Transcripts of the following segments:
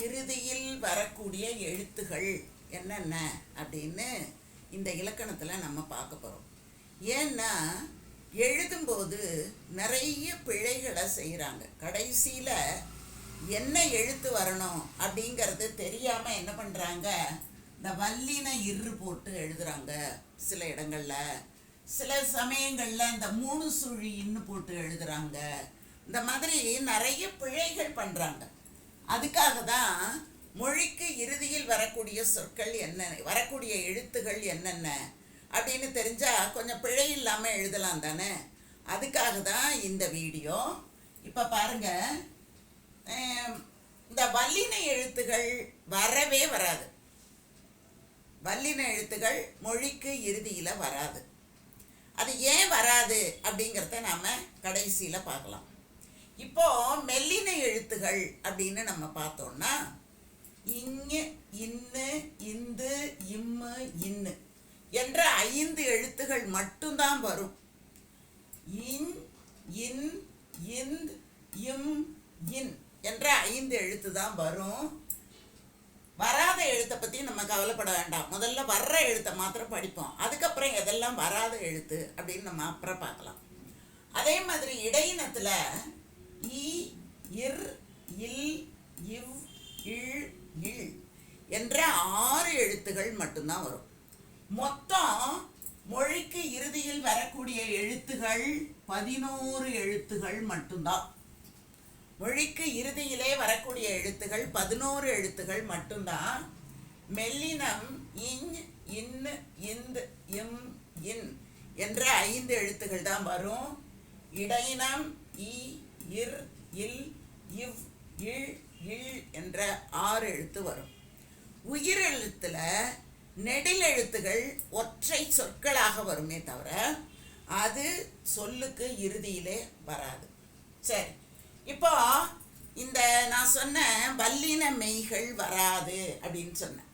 இறுதியில் வரக்கூடிய எழுத்துகள் என்னென்ன அப்படின்னு இந்த இலக்கணத்தில் நம்ம பார்க்க போகிறோம் ஏன்னா எழுதும்போது நிறைய பிழைகளை செய்கிறாங்க கடைசியில் என்ன எழுத்து வரணும் அப்படிங்கிறது தெரியாமல் என்ன பண்ணுறாங்க இந்த வல்லின இரு போட்டு எழுதுகிறாங்க சில இடங்களில். சில சமயங்களில் இந்த மூணு சுழி இன்னு போட்டு எழுதுறாங்க. இந்த மாதிரி நிறைய பிழைகள் பண்ணுறாங்க அதுக்காக தான் மொழிக்கு இறுதியில் வரக்கூடிய சொற்கள் என்ன வரக்கூடிய எழுத்துகள் என்னென்ன அப்படின்னு தெரிஞ்சால் கொஞ்சம் பிழை இல்லாமல் எழுதலாம் தானே. அதுக்காக தான் இந்த வீடியோ. இப்போ பாருங்க. இந்த வல்லின எழுத்துகள் வரவே வராது. வல்லின எழுத்துகள் மொழிக்கு இறுதியில் வராது. அது ஏன் வராது அப்படிங்கிறத நாம் கடைசியில் பார்க்கலாம். இப்போ மெல்லின எழுத்துகள் அப்படின்னு நம்ம பார்த்தோம்னா இங்கு இன்னு இந்து இம்மு இன்னு என்ற ஐந்து எழுத்துகள் மட்டும்தான் வரும். இன் இன் இந்த் இம் இன் என்ற ஐந்து எழுத்து தான் வரும். வராத எழுத்தை பற்றி நம்ம கவலைப்பட வேண்டாம். முதல்ல வர்ற எழுத்தை மாத்திரம் படிப்போம். அதுக்கப்புறம் எதெல்லாம் வராத எழுத்து அப்படின்னு நம்ம அப்புறம் பார்க்கலாம். அதே மாதிரி இடையினத்தில் இ இர் இல் இவ் இல் இல் என்ற ஆறு எழுத்துகள் மட்டும்தான் வரும். மொத்தம் மொழிக்கு இறுதியில் வரக்கூடிய எழுத்துகள் பதினோரு எழுத்துகள் மட்டும்தான். மொழிக்கு இறுதியிலே வரக்கூடிய எழுத்துகள் பதினோரு எழுத்துகள் மட்டும்தான். மெல்லினம் இஞ் இன் இந்த் இம் இன் என்ற ஐந்து எழுத்துகள் தான் வரும். இடையினம் இ இர் இல் இவ் இழ் இழ் என்ற ஆறு எழுத்து வரும். உயிரெழுத்துல நெடில் எழுத்துகள் ஒற்றை சொற்களாக வருமே தவிர அது சொல்லுக்கு இறுதியிலே வராது. சரி இப்போ இந்த நான் சொன்ன வல்லின மெய்கள் வராது அப்படின்னு சொன்னேன்.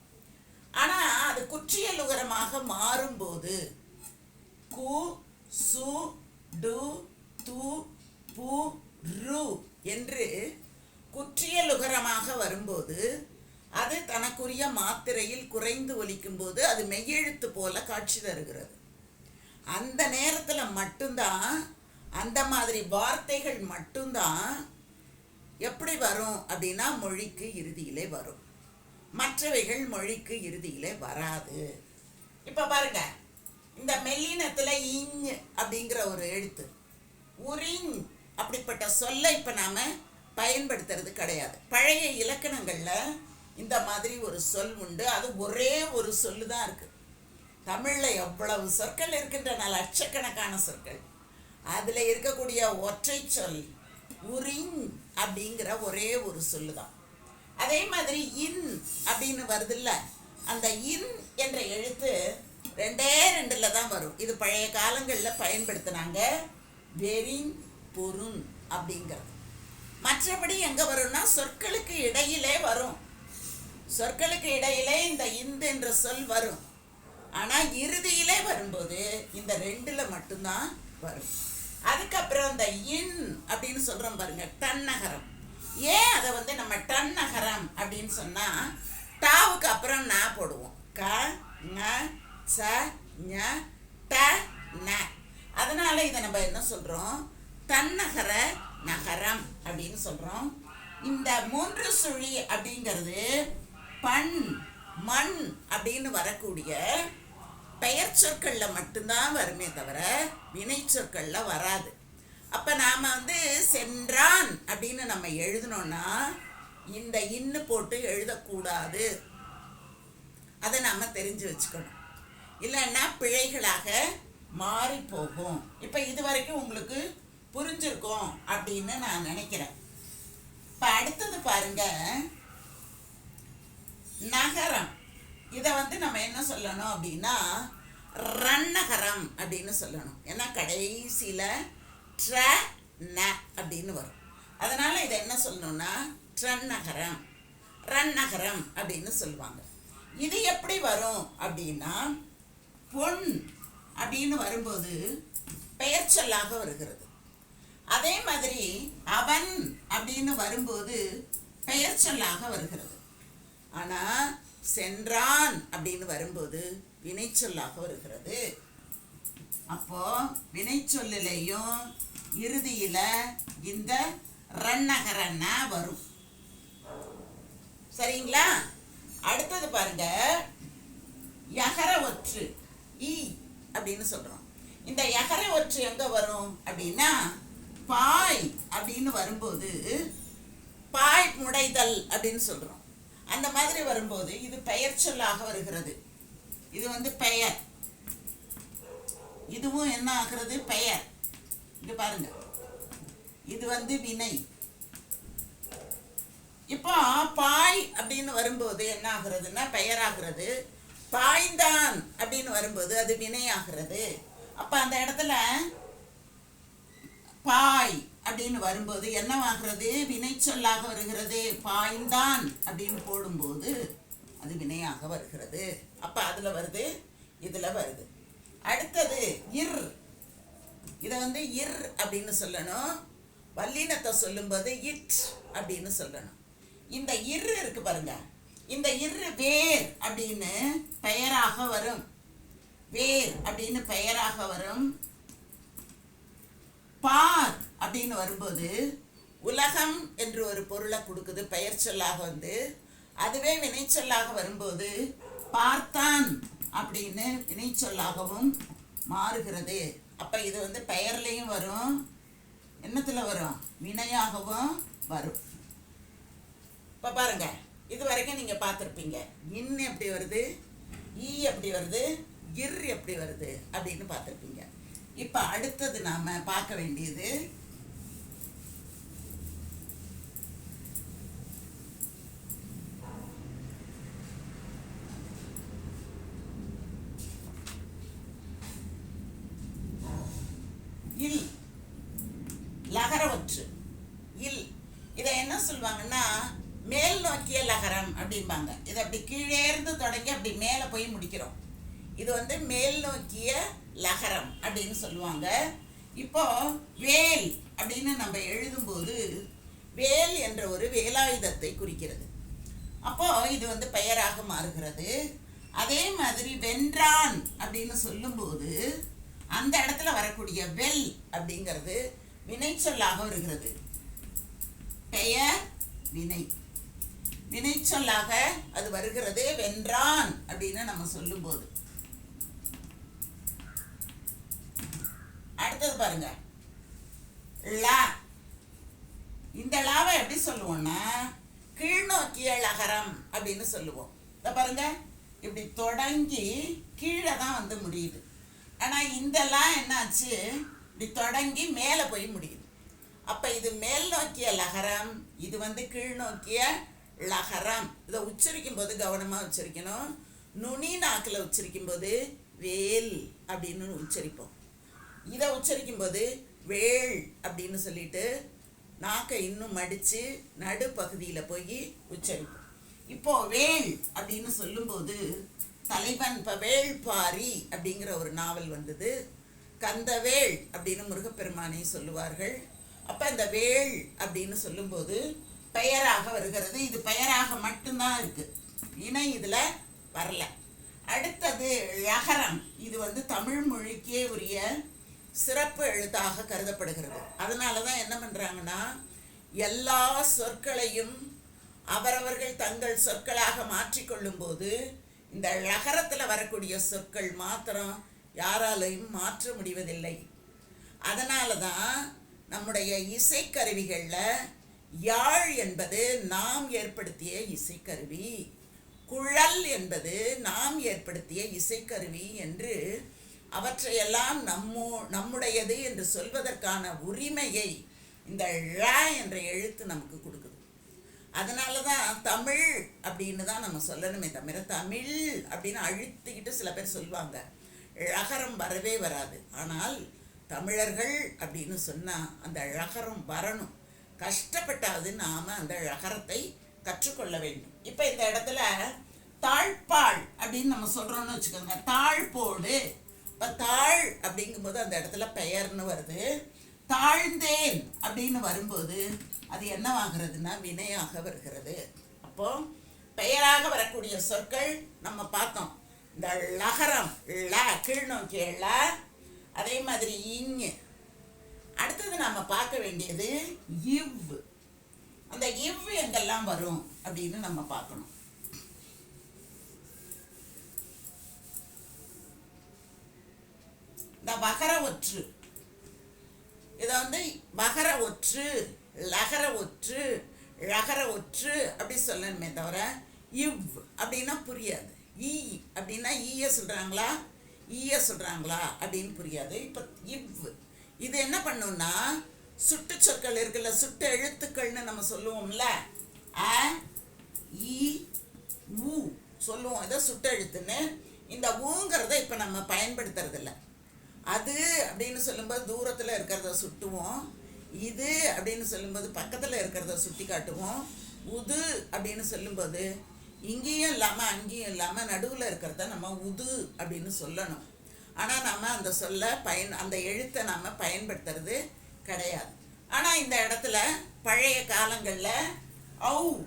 ஆனால் அது குற்றியலுகரமாக மாறும்போது கு சு டு து பு ரு என்று குற்றியலுகரமாக வரும்போது அது தனக்குரிய மாத்திரையில் குறைந்து ஒலிக்கும்போது அது மெய்யெழுத்து போல காட்சி தருகிறது. அந்த நேரத்தில் மட்டும்தான் அந்த மாதிரி வார்த்தைகள் மட்டும்தான் எப்படி வரும் அப்படின்னா மொழிக்கு இறுதியிலே வரும். மற்றவைகள் மொழிக்கு இறுதியிலே வராது. இப்போ பாருங்க இந்த மெல்லினத்தில் இஞ் அப்படிங்கிற ஒரு எழுத்து. உரிங் அப்படிப்பட்ட சொல்லை இப்போ நாம் பயன்படுத்துறது கிடையாது. பழைய இலக்கணங்களில் இந்த மாதிரி ஒரு சொல் உண்டு. அது ஒரே ஒரு சொல்லு தான் இருக்குது தமிழில் எவ்வளவு சொற்கள் இருக்கின்றன? லட்சக்கணக்கான சொற்கள். அதில் இருக்கக்கூடிய ஒற்றை சொல் உரிங் அப்படிங்கிற ஒரே ஒரு சொல்லு தான் அதே மாதிரி இன் அப்படின்னு வருதுல்ல? அந்த இன் என்ற எழுத்து ரெண்டே ரெண்டில் தான் வரும். இது பழைய காலங்களில் பயன்படுத்தினாங்க. வெரிங் பொருண் அப்படிங்கிறது. மற்றபடி எங்கே வரும்னா சொற்களுக்கு இடையிலே வரும். சொற்களுக்கு இடையிலே இந்த இந்து என்ற சொல் வரும். ஆனால் இறுதியிலே வரும்போது இந்த ரெண்டில் மட்டும்தான் வரும். அதுக்கப்புறம் இந்த இன் அப்படின்னு சொல்கிறோம் பாருங்க டன்னகரம் ஏன் அதை வந்து நம்ம டன்னகரம் அப்படின்னு சொன்னால் டாவுக்கு அப்புறம் நா போடுவோம். க ந ச ஞ ட ந. அதனால இதை நம்ம என்ன சொல்கிறோம் தன்னகர நகரம் அப்படின்னு சொல்கிறோம் இந்த மூன்று சுழி அப்படிங்கிறது பண் மண் அப்படின்னு வரக்கூடிய பெயர் சொற்களில் மட்டும்தான் வருமே தவிர வினை சொற்களில் வராது. அப்போ நாம் வந்து சென்றான் அப்படின்னு நம்ம எழுதணும்னா இந்த இன்னு போட்டு எழுதக்கூடாது. அதை நாம் தெரிஞ்சு வச்சுக்கணும். இல்லைன்னா பிழைகளாக மாறி போகும் இப்போ இது வரைக்கும் உங்களுக்கு புரிஞ்சிருக்கும் அப்படின்னு நான் நினைக்கிறேன். இப்போ அடுத்தது பாருங்க நகரம். இதை வந்து நம்ம என்ன சொல்லணும் அப்படின்னா ரன்னகரம் அப்படின்னு சொல்லணும். ஏன்னா கடைசியில் ட்ர ந அப்படின்னு வரும். அதனால் இதை என்ன சொல்லணும்னா ட்ரன்னகரம். ரன்னகரம் அப்படின்னு சொல்லுவாங்க. இது எப்படி வரும் அப்படின்னா பொன் அப்படின்னு வரும்போது பெயர் சொல்லாக வருகிறது. அதே மாதிரி அவன் அப்படின்னு வரும்போது பெயர் சொல்லாக வருகிறது. ஆனா சென்றான் அப்படின்னு வரும்போது வினைச்சொல்லாக வருகிறது. அப்போ வினைச்சொல்லிலையும் இறுதியில இந்த ரன்னகரன்னா வரும். சரிங்களா? அடுத்தது பாருங்க. யகர ஒற்று ஈ அப்படின்னு சொல்றோம். இந்த யகர ஒற்று எங்க வரும் அப்படின்னா பாய் அப்படின்னு வரும்போது பாய் முடைதல் அப்படின்னு சொல்கிறோம் அந்த மாதிரி வரும்போது இது பெயர் சொல்லாக வருகிறது. இது வந்து பெயர். இதுவும் என்ன ஆகிறது? பெயர். இங்கே பாருங்க. இது வந்து வினை. இப்போ பாய் அப்படின்னு வரும்போது என்ன ஆகுறதுன்னா பெயராகிறது பாய்ந்தான் அப்படின்னு வரும்போது அது வினையாகிறது. அப்போ அந்த இடத்துல பாய் அப்படின்னு வரும்போது என்னவாகிறது? வினை சொல்லாக வருகிறது. பாய்ந்தான் அப்படின்னு போடும்போது அது வினையாக வருகிறது. அப்போ அதில் வருது இதில் வருது. அடுத்தது இர். இதை வந்து இர் அப்படின்னு சொல்லணும். வல்லினத்தை சொல்லும்போது இட் அப்படின்னு சொல்லணும். இந்த இர் இருக்கு பாருங்க. இந்த இர் வேர் அப்படின்னு பெயராக வரும். வேர் அப்படின்னு பெயராக வரும். பார் அப்படின்னு வரும்போது உலகம் என்று ஒரு பொருளை கொடுக்குது பெயர் சொல்லாக வந்து. அதுவே வினைச்சொல்லாக வரும்போது பார்த்தான் அப்படின்னு வினைச்சொல்லாகவும் மாறுகிறது. அப்போ இது வந்து பெயர்லேயும் வரும் என்னத்தில் வரும் வினையாகவும் வரும். இப்போ பாருங்க இது வரைக்கும் நீங்கள் பார்த்துருப்பீங்க. இன் எப்படி வருது? ஈ எப்படி வருது? இர் எப்படி வருது? அப்படின்னு பார்த்துருப்பீங்க. இப்போ அடுத்தது நாம பார்க்க வேண்டியது இல் லகரவற்று. இல் இதை என்ன சொல்லுவாங்கன்னா மேல் நோக்கிய லகரம் அப்படிம்பாங்க. இது அப்படி கீழே இருந்து தொடங்கி அப்படி மேலே போய் முடிக்கிறோம். இது வந்து மேல் நோக்கிய லகரம் அப்படின்னு சொல்லுவாங்க. இப்போ வேல் அப்படின்னு நம்ம எழுதும்போது வேல் என்ற ஒரு வேலாயுதத்தை குறிக்கிறது. அப்போ இது வந்து பெயராக மாறுகிறது. அதே மாதிரி வென்றான் அப்படின்னு சொல்லும்போது அந்த இடத்துல வரக்கூடிய வெல் அப்படிங்கிறது வினைச்சொல்லாக வருகிறது. பெயர் வினை. வினைச்சொல்லாக அது வருகிறது. வென்றான் அப்படின்னு நம்ம சொல்லும்போது. அடுத்தது பாருங்க. லா. இந்த லாவை எப்படி சொல்லுவோம்னா கீழ்நோக்கிய லகரம் அப்படின்னு சொல்லுவோம். இத பாருங்க. இப்படி தொடங்கி கீழே தான் வந்து முடியுது. ஆனா இந்த லா என்னாச்சு? இப்படி தொடங்கி மேலே போய் முடியுது. அப்ப இது மேல் நோக்கிய லகரம் இது வந்து கீழ் நோக்கிய லகரம். இதை உச்சரிக்கும் போது கவனமா உச்சரிக்கணும். நுனி நாக்கில் உச்சரிக்கும் போது வேல் அப்படின்னு உச்சரிப்போம். இதை உச்சரிக்கும் போது வேள் அப்படின்னு சொல்லிட்டு நாக்கை இன்னும் மடித்து நடுப்பகுதியில் போய் உச்சரிப்போம். இப்போ வேள் அப்படின்னு சொல்லும்போது தலைவன் இப்போ வேள்பாரி அப்படிங்கிற ஒரு நாவல் வந்தது. கந்தவேள் அப்படின்னு முருகப்பெருமானை சொல்லுவார்கள். அப்போ இந்த வேள் அப்படின்னு சொல்லும்போது பெயராக வருகிறது. இது பெயராக மட்டும்தான் இருக்குது இணை இதில் வரல. அடுத்தது ழகரம் இது வந்து தமிழ் மொழிக்கே உரிய சிறப்பு எழுத்தாக கருதப்படுகிறது. அதனால தான் என்ன பண்ணுறாங்கன்னா எல்லா சொற்களையும் அவரவர்கள் தங்கள் சொற்களாக மாற்றிக்கொள்ளும் போது இந்த லகரத்தில் வரக்கூடிய சொற்கள் மாத்திரம் யாராலையும் மாற்ற முடிவதில்லை. அதனால தான் நம்முடைய இசைக்கருவிகளில் யாழ் என்பது நாம் ஏற்படுத்திய இசைக்கருவி குழல் என்பது நாம் ஏற்படுத்திய இசைக்கருவி என்று அவற்றையெல்லாம் நம்மோ நம்முடையது என்று சொல்வதற்கான உரிமையை இந்த ழ என்ற எழுத்து நமக்கு கொடுக்குது. அதனால தான் தமிழ் அப்படின்னு தான் நம்ம சொல்லணுமே தவிர தமிழ் அப்படின்னு அழுத்திக்கிட்டு சில பேர் சொல்லுவாங்க ழகரம் வரவே வராது. ஆனால் தமிழர்கள் அப்படின்னு சொன்னால் அந்த ழகரம் வரணும். கஷ்டப்பட்டாவது நாம் அந்த ழகரத்தை கற்றுக்கொள்ள வேண்டும். இப்போ இந்த இடத்துல தாழ்பாள் அப்படின்னு நம்ம சொல்கிறோம்னு வச்சுக்கோங்க. தாழ்போடு தாழ் அப்படிங்கும்போது அந்த இடத்துல பெயர்னு வருது. தாழ்ந்தேன் அப்படின்னு வரும்போது அது என்னவாகிறதுனா வினையாக வருகிறது. அப்போ பெயராக வரக்கூடிய சொற்கள் நம்ம பார்த்தோம். இந்த லகரம் ல கீழ்நோக்கிய ல அதே மாதிரி இங்கு அடுத்தது நாம் பார்க்க வேண்டியது இவ். அந்த இவ் எங்கெல்லாம் வரும் அப்படின்னு நம்ம பார்க்கணும். வகர ஒற்று இதை வந்து மகர ஒற்று லகர ஒற்று ழகர ஒற்று அப்படி சொல்லணுமே தவிர இவ் அப்படின்னா புரியாது. ஈ அப்படின்னா ஈய சொல்கிறாங்களா ஈய சொல்கிறாங்களா அப்படின்னு புரியாது. இப்போ இவ் இது என்ன பண்ணுன்னா சுட்டு சொற்கள் இருக்குல்ல சுட்டு எழுத்துக்கள்னு நம்ம சொல்லுவோம்ல அ ஈ ஊ சொல்லுவோம். இதை சுட்டெழுத்துன்னு இந்த ஊங்கிறத இப்போ நம்ம பயன்படுத்துறதில்ல. அது அப்படின்னு சொல்லும்போது தூரத்தில் இருக்கிறத சுட்டுவோம். இது அப்படின்னு சொல்லும்போது பக்கத்தில் இருக்கிறத சுட்டி காட்டுவோம். உது அப்படின்னு சொல்லும்போது இங்கேயும் இல்லாமல் அங்கேயும் இல்லாமல் நடுவில் இருக்கிறத நம்ம உது அப்படின்னு சொல்லணும். ஆனால் நம்ம அந்த சொல்ல பயன் அந்த எழுத்தை நாம் பயன்படுத்துறது கிடையாது. ஆனால் இந்த இடத்துல பழைய காலங்களில் ஔ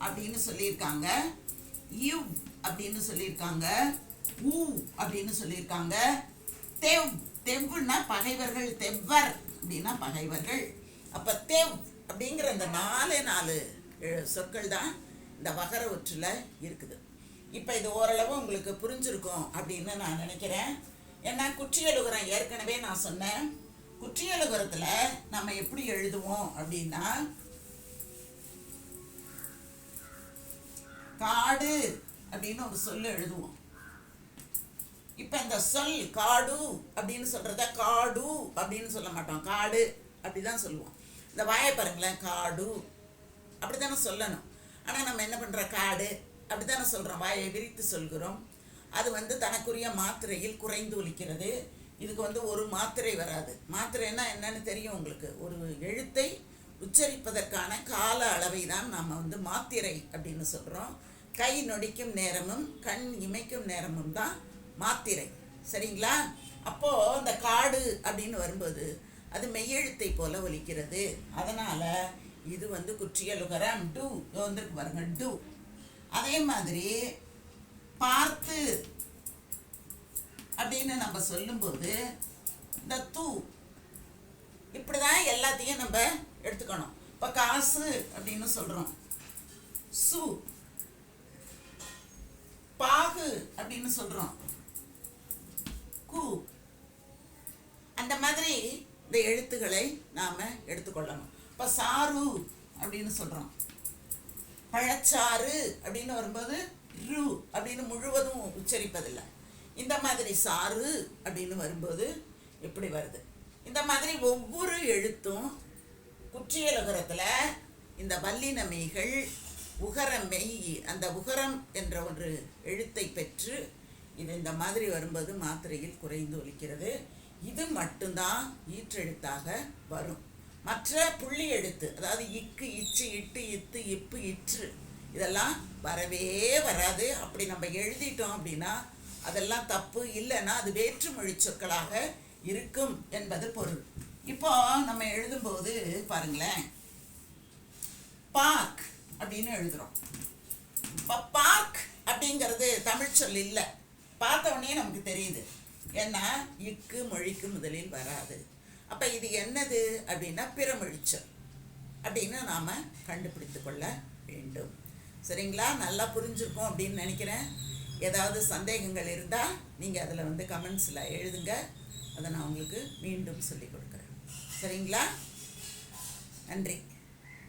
அப்படின்னு சொல்லியிருக்காங்க. இவ் அப்படின்னு சொல்லியிருக்காங்க. ஊ அப்படின்னு சொல்லியிருக்காங்க. தெவ் தெவ்னா பகைவர்கள் தெவ்வர் அப்படின்னா பகைவர்கள். அப்போ தெவ் அப்படிங்கிற இந்த நாலே நாலு எழு- சொற்கள் தான் இந்த வகர ஒற்றில் இருக்குது. இப்போ இது ஓரளவு உங்களுக்கு புரிஞ்சிருக்கும் அப்படின்னு நான் நினைக்கிறேன். ஏன்னா குற்றியலுகரம் ஏற்கனவே நான் சொன்னேன். குற்றியலுகரத்தில் நம்ம எப்படி எழுதுவோம் அப்படின்னா காடு அப்படின்னு ஒரு சொல்லு எழுதுவோம். இப்போ இந்த சொல் காடு அப்படின்னு சொல்கிறத காடு அப்படின்னு சொல்ல மாட்டோம். காடு அப்படி தான் சொல்லுவோம். இந்த வாயை பாருங்களேன் காடு. அப்படி தானே சொல்லணும். ஆனால் நம்ம என்ன பண்ணுறோம் காடு. அப்படி தானே சொல்கிறோம் வாயை விரித்து சொல்கிறோம். அது வந்து தனக்குரிய மாத்திரையில் குறைந்து ஒலிக்கிறது. இதுக்கு வந்து ஒரு மாத்திரை வராது. மாத்திரைன்னா என்னன்னு தெரியும் உங்களுக்கு. ஒரு எழுத்தை உச்சரிப்பதற்கான கால அளவை தான் நாம் வந்து மாத்திரை அப்படின்னு சொல்கிறோம் கை நொடிக்கும் நேரமும் கண் இமைக்கும் நேரமும் தான் மாத்திரை. சரிங்களா? அப்போது இந்த காடு அப்படின்னு வரும்போது அது மெய்யெழுத்தை போல ஒலிக்கிறது. அதனால் இது வந்து குற்றியலுகரம் டு. வந்துருக்கு பாருங்க டு. அதே மாதிரி பார்த்து அப்படின்னு நம்ம சொல்லும்போது இந்த தூ. இப்படி தான் எல்லாத்தையும் நம்ம எடுத்துக்கணும். இப்போ காசு அப்படின்னு சொல்கிறோம் சு. பாகு அப்படின்னு சொல்கிறோம் கு. அந்த மாதிரி இந்த எழுத்துக்களை நாம் எடுத்துக்கொள்ளணும். இப்போ சாரு அப்படின்னு சொல்கிறோம் பழச்சாறு அப்படின்னு வரும்போது ரு அப்படின்னு முழுவதும் உச்சரிப்பதில்லை. இந்த மாதிரி சாறு அப்படின்னு வரும்போது எப்படி வருது? இந்த மாதிரி ஒவ்வொரு எழுத்தும் குற்றியலுகரத்தில் இந்த வல்லினமைகள் உகரமெய் அந்த உகரம் என்ற ஒரு எழுத்தை பெற்று இது இந்த மாதிரி வரும்போது மாத்திரையில் குறைந்து ஒலிக்கிறது. இது மட்டும்தான் ஈற்றெழுத்தாக வரும். மற்ற புள்ளி எழுத்து அதாவது இக்கு இச்சு இட்டு இத்து இப்பு இற்று இதெல்லாம் வரவே வராது. அப்படி நம்ம எழுதிட்டோம் அப்படின்னா அதெல்லாம் தப்பு. இல்லைன்னா அது வேற்றுமொழி சொற்களாக இருக்கும் என்பது பொருள். இப்போ நம்ம எழுதும்போது பாருங்களேன். பார்க் அப்படின்னு எழுதுறோம். இப்போ பார்க் அப்படிங்கிறது தமிழ் சொல் இல்லை. பார்த்த உடனே நமக்கு தெரியுது. ஏன்னா இக்கு மொழிக்கு முதலில் வராது. அப்போ இது என்னது? அப்படின்னா பிறமொழிச்சொல். அப்படின்னு நாம் கண்டுபிடித்து கொள்ள வேண்டும். சரிங்களா? நல்லா புரிஞ்சுருக்கோம் அப்படின்னு நினைக்கிறேன். ஏதாவது சந்தேகங்கள் இருந்தால் நீங்கள் அதில் வந்து கமெண்ட்ஸில் எழுதுங்க. அதை நான் உங்களுக்கு மீண்டும் சொல்லிக் கொடுக்குறேன். சரிங்களா? நன்றி.